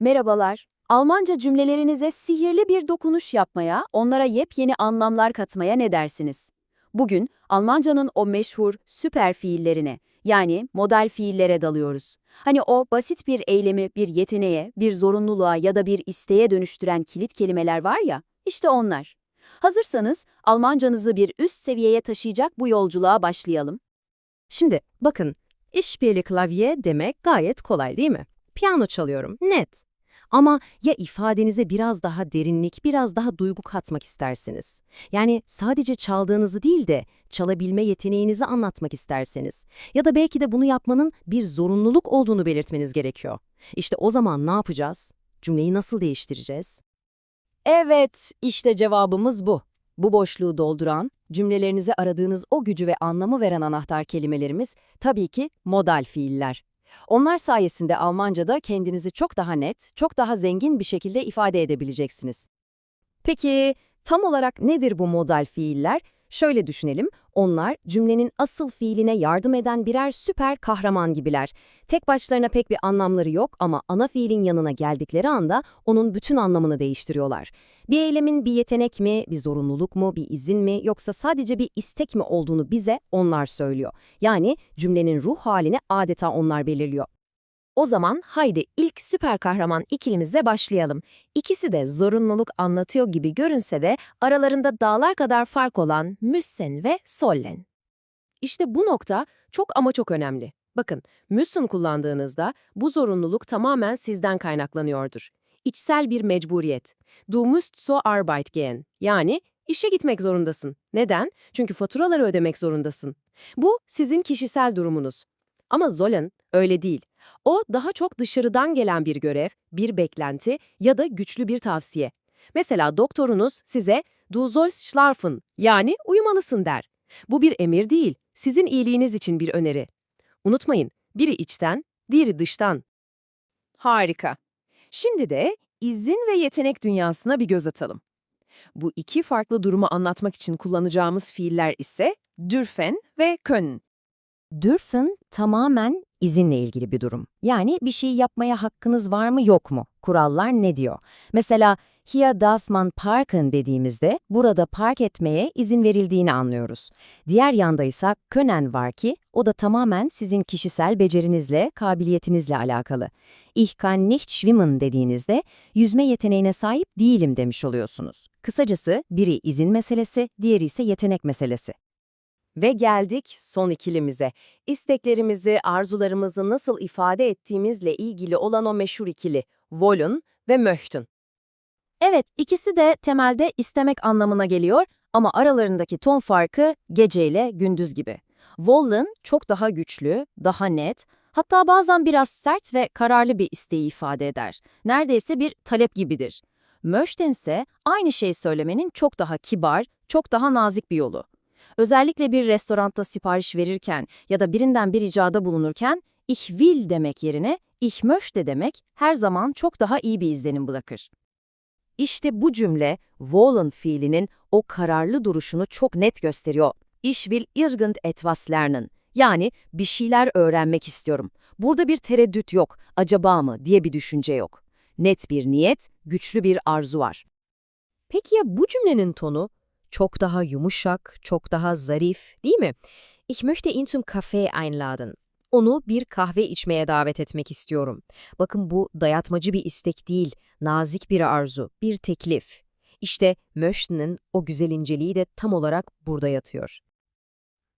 Merhabalar. Almanca cümlelerinize sihirli bir dokunuş yapmaya, onlara yepyeni anlamlar katmaya ne dersiniz? Bugün Almancanın o meşhur süper fiillerine, yani modal fiillere dalıyoruz. Hani o basit bir eylemi bir yeteneğe, bir zorunluluğa ya da bir isteğe dönüştüren kilit kelimeler var ya, işte onlar. Hazırsanız Almancanızı bir üst seviyeye taşıyacak bu yolculuğa başlayalım. Şimdi bakın, işbirliği klavye demek gayet kolay değil mi? Piyano çalıyorum, net. Ama ya ifadenize biraz daha derinlik, biraz daha duygu katmak istersiniz? Yani sadece çaldığınızı değil de çalabilme yeteneğinizi anlatmak isterseniz ya da belki de bunu yapmanın bir zorunluluk olduğunu belirtmeniz gerekiyor. İşte o zaman ne yapacağız? Cümleyi nasıl değiştireceğiz? Evet, işte cevabımız bu. Bu boşluğu dolduran, cümlelerinize aradığınız o gücü ve anlamı veren anahtar kelimelerimiz tabii ki modal fiiller. Onlar sayesinde Almanca'da kendinizi çok daha net, çok daha zengin bir şekilde ifade edebileceksiniz. Peki tam olarak nedir bu modal fiiller? Şöyle düşünelim, onlar cümlenin asıl fiiline yardım eden birer süper kahraman gibiler. Tek başlarına pek bir anlamları yok ama ana fiilin yanına geldikleri anda onun bütün anlamını değiştiriyorlar. Bir eylemin bir yetenek mi, bir zorunluluk mu, bir izin mi yoksa sadece bir istek mi olduğunu bize onlar söylüyor. Yani cümlenin ruh halini adeta onlar belirliyor. O zaman haydi ilk süper kahraman ikilimizle başlayalım. İkisi de zorunluluk anlatıyor gibi görünse de aralarında dağlar kadar fark olan müssen ve sollen. İşte bu nokta çok ama çok önemli. Bakın, müssen kullandığınızda bu zorunluluk tamamen sizden kaynaklanıyordur. İçsel bir mecburiyet. Du musst zur Arbeit gehen. Yani işe gitmek zorundasın. Neden? Çünkü faturaları ödemek zorundasın. Bu sizin kişisel durumunuz. Ama Zolan öyle değil. O daha çok dışarıdan gelen bir görev, bir beklenti ya da güçlü bir tavsiye. Mesela doktorunuz size du sollst schlafen yani uyumalısın der. Bu bir emir değil, sizin iyiliğiniz için bir öneri. Unutmayın, biri içten, diğeri dıştan. Harika. Şimdi de izin ve yetenek dünyasına bir göz atalım. Bu iki farklı durumu anlatmak için kullanacağımız fiiller ise dürfen ve können. Dürfen tamamen izinle ilgili bir durum. Yani bir şeyi yapmaya hakkınız var mı yok mu? Kurallar ne diyor? Mesela hier darf man parken dediğimizde burada park etmeye izin verildiğini anlıyoruz. Diğer yanda ise können var ki o da tamamen sizin kişisel becerinizle, kabiliyetinizle alakalı. Ich kann nicht schwimmen dediğinizde yüzme yeteneğine sahip değilim demiş oluyorsunuz. Kısacası biri izin meselesi, diğeri ise yetenek meselesi. Ve geldik son ikilimize. İsteklerimizi, arzularımızı nasıl ifade ettiğimizle ilgili olan o meşhur ikili, wollen ve möchten. Evet, ikisi de temelde istemek anlamına geliyor ama aralarındaki ton farkı gece ile gündüz gibi. Wollen çok daha güçlü, daha net, hatta bazen biraz sert ve kararlı bir isteği ifade eder. Neredeyse bir talep gibidir. Möchten ise aynı şeyi söylemenin çok daha kibar, çok daha nazik bir yolu. Özellikle bir restoranda sipariş verirken ya da birinden bir ricada bulunurken ich will demek yerine ich möchte demek her zaman çok daha iyi bir izlenim bırakır. İşte bu cümle wollen fiilinin o kararlı duruşunu çok net gösteriyor. Ich will irgend etwas lernen. Yani bir şeyler öğrenmek istiyorum. Burada bir tereddüt yok, acaba mı diye bir düşünce yok. Net bir niyet, güçlü bir arzu var. Peki ya bu cümlenin tonu? Çok daha yumuşak, çok daha zarif, değil mi? Ich möchte ihn zum Kaffee einladen. Onu bir kahve içmeye davet etmek istiyorum. Bakın bu dayatmacı bir istek değil, nazik bir arzu, bir teklif. İşte möchten'in o güzel inceliği de tam olarak burada yatıyor.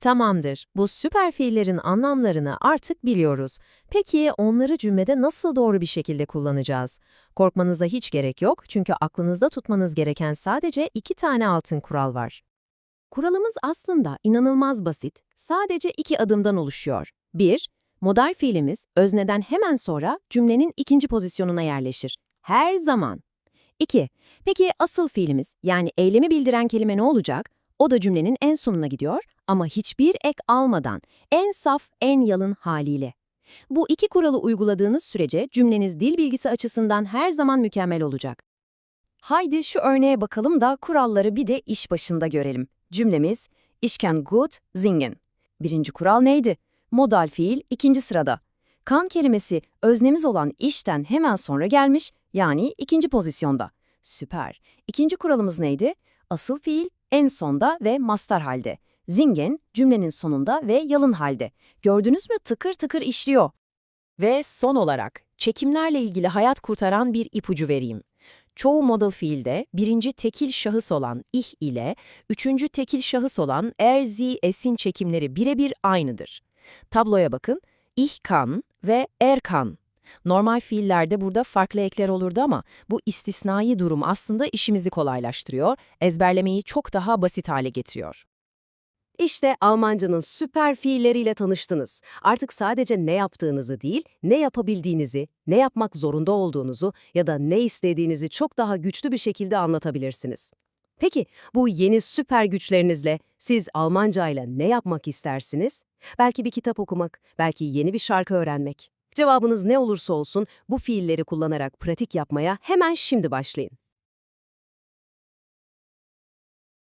Tamamdır. Bu süper fiillerin anlamlarını artık biliyoruz. Peki onları cümlede nasıl doğru bir şekilde kullanacağız? Korkmanıza hiç gerek yok çünkü aklınızda tutmanız gereken sadece iki tane altın kural var. Kuralımız aslında inanılmaz basit, sadece iki adımdan oluşuyor. 1. Modal fiilimiz özneden hemen sonra cümlenin ikinci pozisyonuna yerleşir. Her zaman. 2. Peki asıl fiilimiz yani eylemi bildiren kelime ne olacak? O da cümlenin en sonuna gidiyor ama hiçbir ek almadan, en saf, en yalın haliyle. Bu iki kuralı uyguladığınız sürece cümleniz dil bilgisi açısından her zaman mükemmel olacak. Haydi şu örneğe bakalım da kuralları bir de iş başında görelim. Cümlemiz, Ich kann gut singen. Birinci kural neydi? Modal fiil ikinci sırada. Kan kelimesi öznemiz olan işten hemen sonra gelmiş, yani ikinci pozisyonda. Süper. İkinci kuralımız neydi? Asıl fiil en sonda ve mastar halde. Zingen cümlenin sonunda ve yalın halde. Gördünüz mü tıkır tıkır işliyor. Ve son olarak çekimlerle ilgili hayat kurtaran bir ipucu vereyim. Çoğu model fiilde birinci tekil şahıs olan ih ile üçüncü tekil şahıs olan er, zi, esin çekimleri birebir aynıdır. Tabloya bakın, ich kann ve er kann. Normal fiillerde burada farklı ekler olurdu ama bu istisnai durum aslında işimizi kolaylaştırıyor, ezberlemeyi çok daha basit hale getiriyor. İşte Almancanın süper fiilleriyle tanıştınız. Artık sadece ne yaptığınızı değil, ne yapabildiğinizi, ne yapmak zorunda olduğunuzu ya da ne istediğinizi çok daha güçlü bir şekilde anlatabilirsiniz. Peki bu yeni süper güçlerinizle siz Almanca ile ne yapmak istersiniz? Belki bir kitap okumak, belki yeni bir şarkı öğrenmek. Cevabınız ne olursa olsun bu fiilleri kullanarak pratik yapmaya hemen şimdi başlayın.